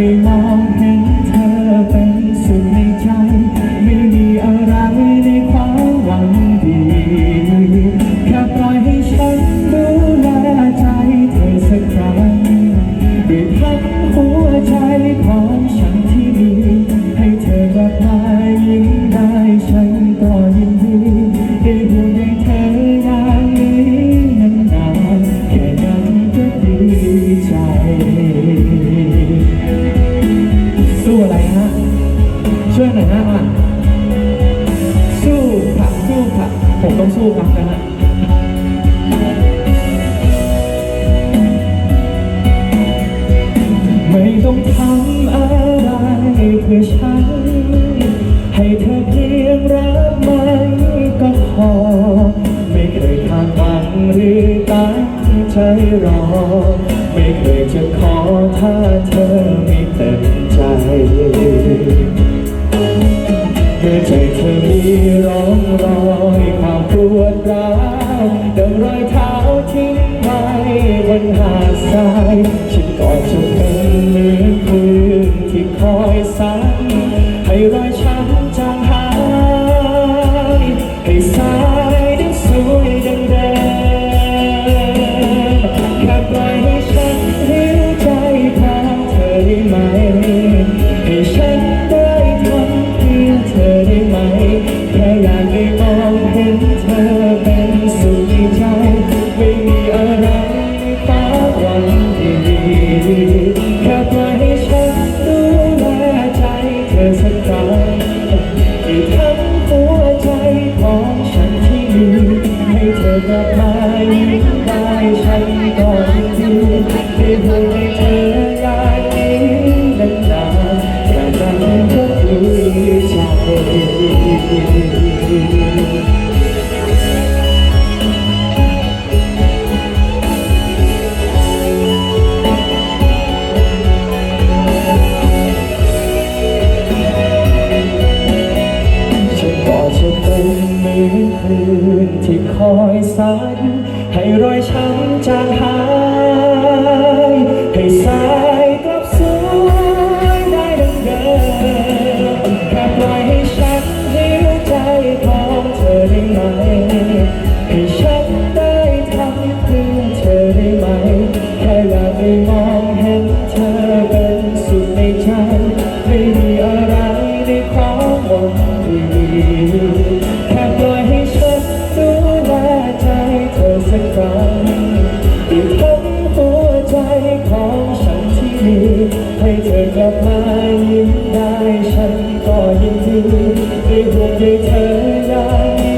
ได้มองเห็นเธอเป็นสุดในใจ ไม่มีอะไรในความหวังดีแค่ปล่อยให้ฉันดูแลใจเธอสักครั้งด้วยทั้งหัวใจของฉันที่มี ให้เธอกลับมายิ้มได้ฉัน ช่วยหน่อยฮะมาสู้ค่ะสู้ค่ะผมต้องสู้ครับกันะฮะไม่ต้องทำอะไรเพื่อฉัน ให้เธอเพียงรับไหมก็พอ ไม่เคยคาดหวังหรือตั้งใจรอ ไม่เคยจะขอ ร้องรอยความปวดร้าว อสักครั้งให้ทั้งหัวใจของฉันที่มีให้เธอกลับมายิ้มได้ฉันก่อนดีได้ห่วงให้เธอ คอยซัดให้รอยช้ำจางหาย ให้สายกลับสวยได้ดังเดิมแค่ปล่อยให้ฉันหิวใจของเธอได้ไหม ให้ฉันได้ทำเพื่อเธอได้ไหม แค่อยากได้มองเห็นเธอเป็นสุขในใจ ไม่มีอะไรในความหวังดี ฉันที่มีให้เธอกลับมายิ้มได้ฉันก็ยินดีได้ห่วงใยเธออย่าง